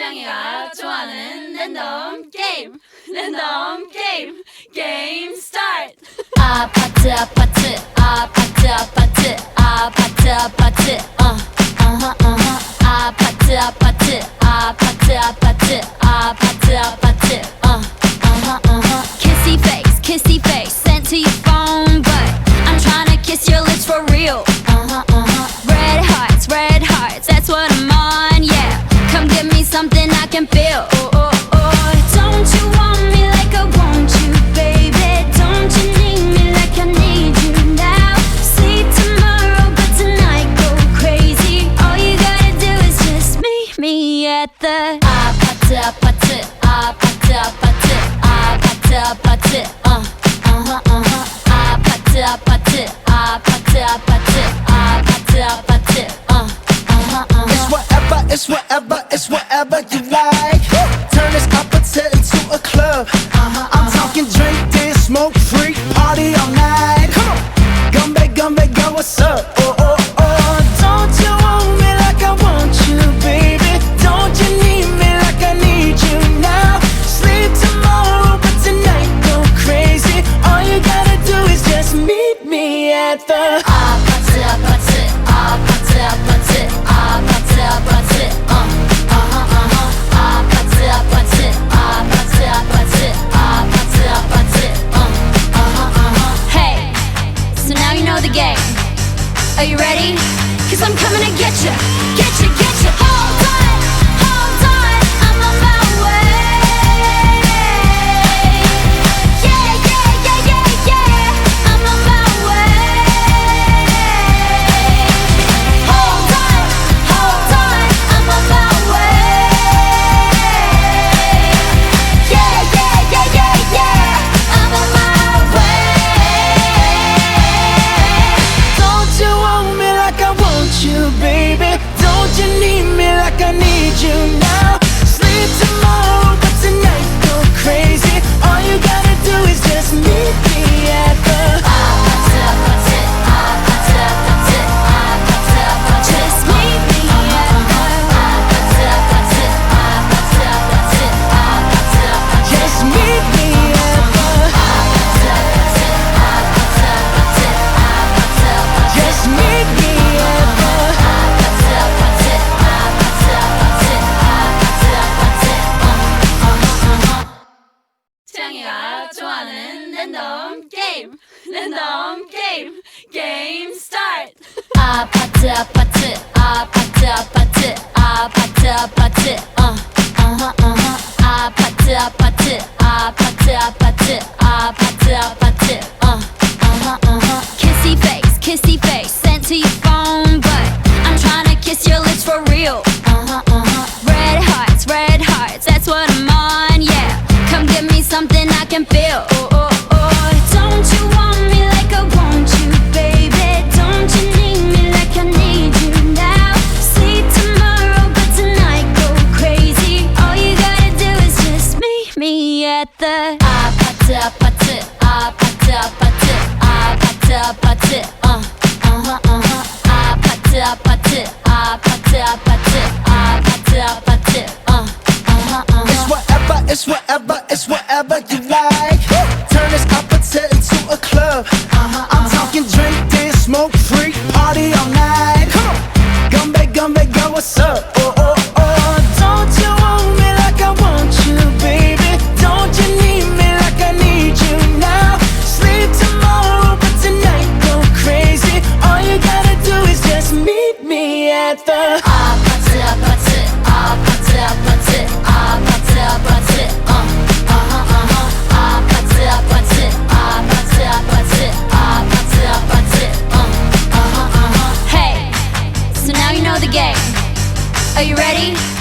태양이가 좋아하는 랜덤 게임. 랜덤 게임. 게임 스타트. 아파트 아파트 아파트 can feel. Oh, oh, oh. Don't you want me like I want you, baby? Don't you need me like I need you now? See tomorrow, but tonight go crazy. All you gotta do is just meet me at the. Ah, pat up, pat it, ah, up, it, ah, up, it, uh, uh huh, uh huh. Ah, pat up, pat it, ah, up, it, ah, up, it it's whatever, it's whatever you like. Turn this opposite the game Are you ready? Cause I'm coming to get you 태양이가 좋아하는 랜덤 게임. 랜덤 게임. 게임 스타트. 아파트 아파트 아파트 아파트 아파트 아파트 can feel. Oh, oh, oh. Don't you want me like I want you, baby? Don't you need me like I need you now? See tomorrow, but tonight go crazy. All you gotta do is just meet me at the. Ah, pat up, pat it. Ah, pat up, pat it. Ah, pat up, pat it. Uh, uh huh, uh huh. Ah, pat up, pat it. Ah. Club. I'm talking drink, dance, smoke, freak, party all night. Come on, gumbe, gumbe, go, what's up? Oh, oh, oh. Don't you want me like I want you, baby? Don't you need me like I need you now? Sleep tomorrow, but tonight go crazy. All you gotta do is just meet me at the. Are you ready?